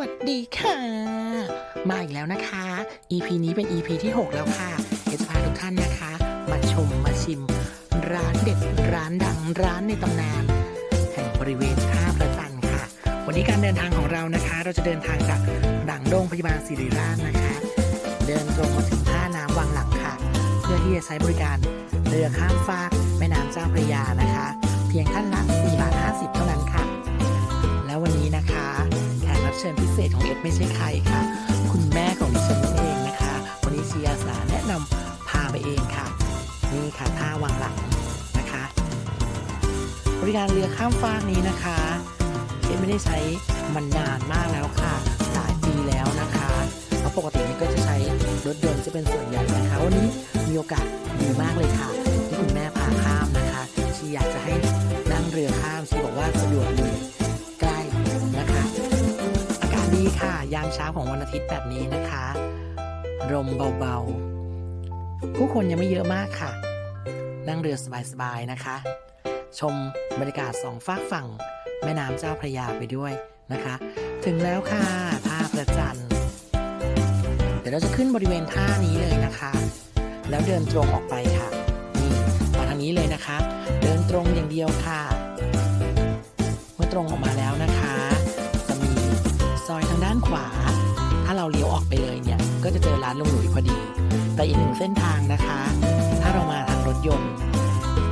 วัสดีค่ะ มาอีกแล้วนะคะ EP นี้เป็น EP ที่ 6 แล้วค่ะเดี๋ยวจะพาทุกท่านนะคะ มาชมมาชิม ร้านเด็ดร้านดังร้านในตำนาน แห่งบริเวณท่าพระจันค่ะ วันนี้การเดินทางของเรานะคะ เราจะเดินทางจากดังโรงพยาบาลศิริราชนะคะ เดินตรงมาถึงท่าน้ำวังหลังค่ะ เพื่อที่จะใช้บริการเรือข้ามฟากแม่น้ำเจ้าพระยานะคะ เพียงท่านละ4บาท50 เท่านั้น เชิญพิเศษของเอ็ดไม่ใช่ใครค่ะ คุณแม่ของดิฉันนั่นเองนะคะ วันนี้ชีอาสาแนะนำพาไปเองค่ะ นี่ค่ะท่าวังหลังนะคะ บริการเรือข้ามฟากนี้นะคะเอ็ดไม่ได้ใช้มันนานมากแล้วค่ะหลายปีแล้วนะคะเพราะปกตินี่ก็จะใช้รถยนต์จะเป็นส่วนใหญ่นะคะ วันนี้มีโอกาสดีมากเลยค่ะที่คุณแม่พาข้ามนะคะชีอยากจะให้นั่งเรือข้ามชีบอกว่าสะดวกดี ยามเช้าของวันอาทิตย์แบบนี้นะคะลมเบาๆ ผู้คนยังไม่เยอะมากค่ะ นั่งเรือสบายๆนะคะ ชมบรรยากาศสองฝากฝั่ง แม่น้ำเจ้าพระยาไปด้วยนะคะ ถึงแล้วค่ะท่าประจันเดี๋ยวเราจะขึ้นบริเวณท่านี้เลยนะคะ แล้วเดินตรงออกไปค่ะนี่มาทางนี้เลยนะคะ เดินตรงอย่างเดียวค่ะ เมื่อตรงออกมาแล้วนะคะ ขวา ถ้าเราเลี้ยวออกไปเลยเนี่ย ก็จะเจอร้านลุงหลุยพอดี แต่อีกหนึ่งเส้นทางนะคะ ถ้าเรามาทางรถยนต์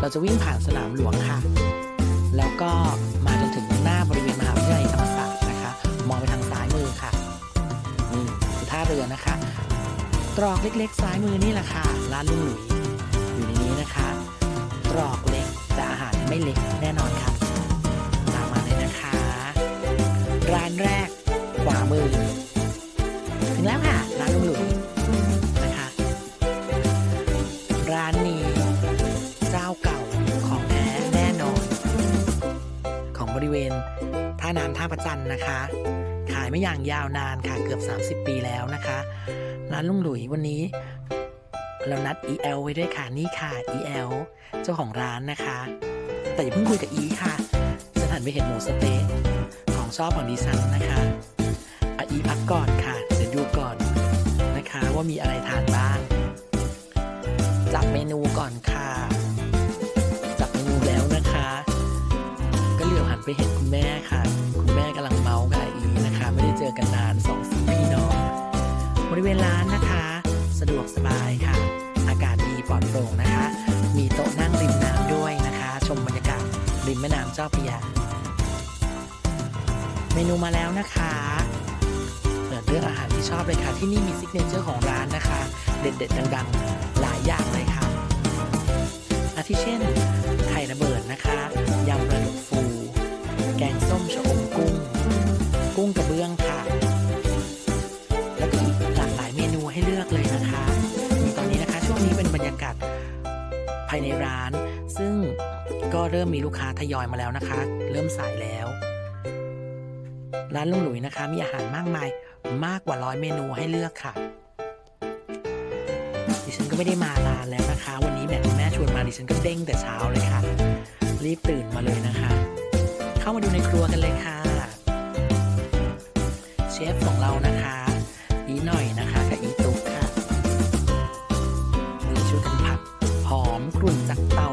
เราจะวิ่งผ่านสนามหลวงค่ะ แล้วก็มาจนถึงหน้าบริเวณมหาวิทยาลัยธรรมศาสตร์นะคะ มองไปทางซ้ายมือค่ะนี่คือท่าเรือนะคะ ตรอกเล็กๆ ซ้ายมือนี่แหละค่ะ ร้านลุงหลุยอยู่ในนี้นะคะ ตรอกเล็กแต่อาหารไม่เล็กแน่นอนค่ะ ตามมาเลยนะคะ ร้านแรก ขวามือ ถึงแล้วค่ะ ร้านลุงหลุยนะคะ ร้านนี้เจ้าเก่าของแท้แน่นอน ของบริเวณท่าน้ำท่าประจันนะคะ ขายไม่อย่างยาวนานค่ะ เกือบ 30 ปีแล้วนะคะ ร้านลุงหลุยวันนี้ เรานัด EL ไว้ด้วยค่ะ นี่ค่ะ EL เจ้าของร้านนะคะ แต่อย่าเพิ่งคุยกับอีค่ะฉันหันไปเห็นหมูสเต๊ะของชอบของดิฉันนะคะ อะอีพักก่อนค่ะ เดี๋ยวดูก่อนนะคะว่ามีอะไรทานบ้าง จับเมนูก่อนค่ะ จับเมนูแล้วนะคะ ก็เหลียวหันไปเห็นคุณแม่ค่ะ คุณแม่กำลังเมาส์กับอาอีนะคะ ไม่ได้เจอกันนานสองสี่พี่น้องบริเวณร้านนะคะ สะดวกสบายค่ะ อากาศดีปลอดโปร่งนะคะ มีโต๊ะนั่งริมน้ำด้วยนะคะ ชมบรรยากาศริมแม่น้ำเจ้าพระยาเมนูมาแล้วนะคะ เปิดเรื่องอาหารที่ชอบเลยค่ะ ที่นี่มีซิกเนเจอร์ของร้านนะคะ เด็ดๆดังๆ หลายอย่างเลยค่ะ อาทิเช่น ไข่ระเบิดนะคะ ยำปลาดุกฟู แกงส้มชะอมกุ้ง กุ้งกระเบื้องค่ะ แล้วก็อีกหลากหลายเมนูให้เลือกเลยนะคะมีตอนนี้นะคะช่วงนี้เป็นบรรยากาศภายในร้าน ซึ่งก็เริ่มมีลูกค้าทยอยมาแล้วนะคะ เริ่มสายแล้ว ร้านลุงหลุยนะคะ มีอาหารมากมาย มากกว่าร้อยเมนูให้เลือกค่ะ ดิฉันก็ไม่ได้มานานแล้วนะคะ วันนี้แม่คุณแม่ชวนมาดิฉันก็เด้งแต่เช้าเลยค่ะ รีบตื่นมาเลยนะคะ เข้ามาดูในครัวกันเลยค่ะ เชฟของเรานะคะ อีหน่อยนะคะกับอีตุ๊กค่ะมือช่วยกันผัดหอมกรุ่นจากเตา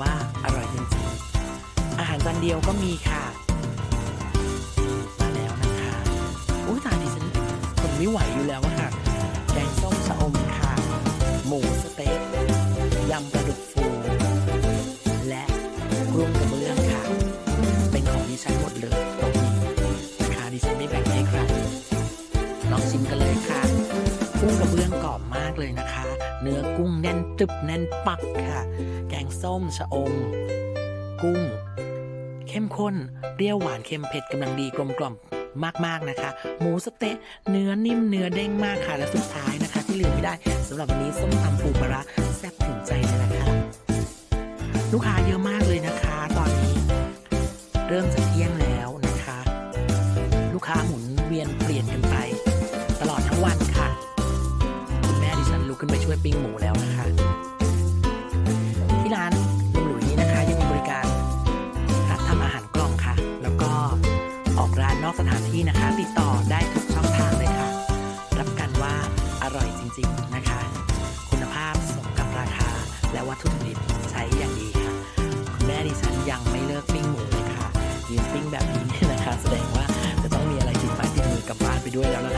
ว่าอร่อยจริงๆ อาหารจานเดียวก็มีค่ะ มาแล้วนะคะอุ้ยตายดิฉันทนไม่ไหวอยู่แล้วค่ะ แกงส้มชะอมค่ะ หมูสเต๊ะยำปลาดุกฟู และกุ้งกระเบื้องค่ะ เป็นของดิฉันหมดเลยตรงนี้นะคะดิฉันไม่แบ่งให้ใครลองชิมกันเลยค่ะกุ้งกระเบื้องกรอบ เลยนะคะ เนื้อกุ้งแน่นตึบแน่นปักค่ะ แกงส้มชะอม กุ้ง เข้มข้นเปรี้ยวหวานเค็มเผ็ดกำลังดีกลมกล่อมมากๆนะคะ หมูสเต๊ะเนื้อนิ่มเนื้อเด้งมากค่ะ และสุดท้ายนะคะ ที่ลืมไม่ได้สำหรับวันนี้ส้มตำปูปลาร้าแซ่บถึงใจเลยนะคะลูกค้าเยอะมากเลยนะคะ ตอนนี้ เริ่มจะเที่ยงแล้วนะคะ ลูกค้าหมุนเวียนเปลี่ยนกันไป ขึ้นไปช่วยปิ้งหมูแล้วนะคะ ที่ร้านลุงหลุยนี้นะคะ ยังมีบริการรับทำอาหารกล่องค่ะ แล้วก็ออกร้านนอกสถานที่นะคะ ติดต่อได้ทุกช่องทางเลยค่ะ รับกันว่าอร่อยจริง ๆนะคะ คุณภาพสมกับราคา และวัตถุดิบใช้อย่างดีค่ะ คุณแม่ดิฉันยังไม่เลิกปิ้งหมูเลยค่ะยืนปิ้งแบบนี้นะคะ แสดงว่าจะต้องมีอะไรติดไม้ติดมือกลับบ้านไปด้วยแล้วล่ะค่ะ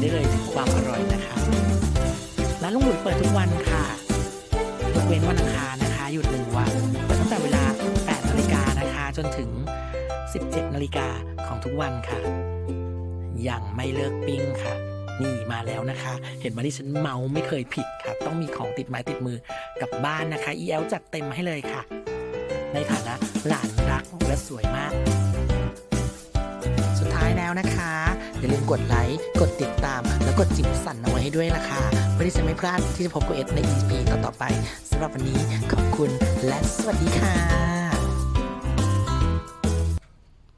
ได้เลยถึงความอร่อยนะคะร้านลุงหลุยเปิดทุกวันค่ะยกเว้นวันอังคารนะคะหยุดหนึ่งวันเปิดตั้งแต่เวลา8นาฬิกานะคะ จนถึง 17นาฬิกาของทุกวันค่ะ ยังไม่เลิกปิ้งค่ะ นี่มาแล้วนะคะ เห็นไหมาที่ฉันเมาไม่เคยผิดค่ะ ต้องมีของติดไม้ติดมือกลับบ้านนะคะ EL จัดเต็มให้เลยค่ะ ในฐานะหลานรักและสวยมาก สุดท้ายแล้วนะคะ อย่าลืมกดไลค์ กดติดตาม แล้วกดจิ้มสั่นเอาไว้ให้ด้วยล่ะค่ะเพื่อที่จะไม่พลาดที่จะพบกับเอสใน EP ต่อๆไปสำหรับวันนี้ขอบคุณและสวัสดีค่ะ